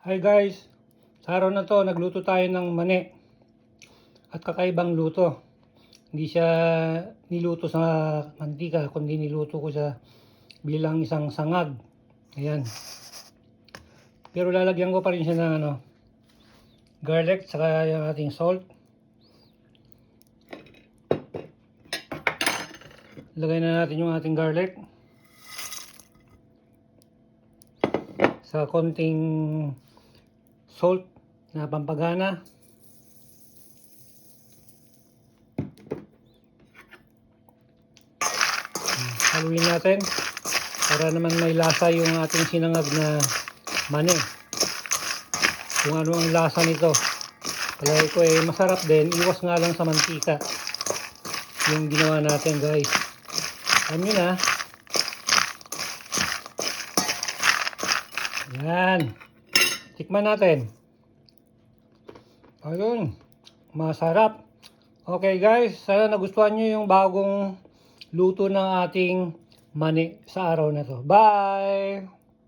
Hi guys, sa araw na to nagluto tayo ng mani at kakaibang luto. Hindi siya niluto sa mantika kundi niluto ko siya bilang isang sangag. Ayan. Pero lalagyan ko pa rin siya ng ano, garlic saka yung ating salt. Lagay na natin yung ating garlic. Sa konting salt na pampagana. Haluin natin para naman may lasa yung ating sinangag na mani. Kung ano ang lasa nito. Palagi ko eh masarap din. Iwas nga lang sa mantika yung ginawa natin guys. Alam nyo na. Yan. Tikman natin. Ayun. Masarap. Okay guys, sana nagustuhan nyo yung bagong luto ng ating mani sa araw na to. Bye!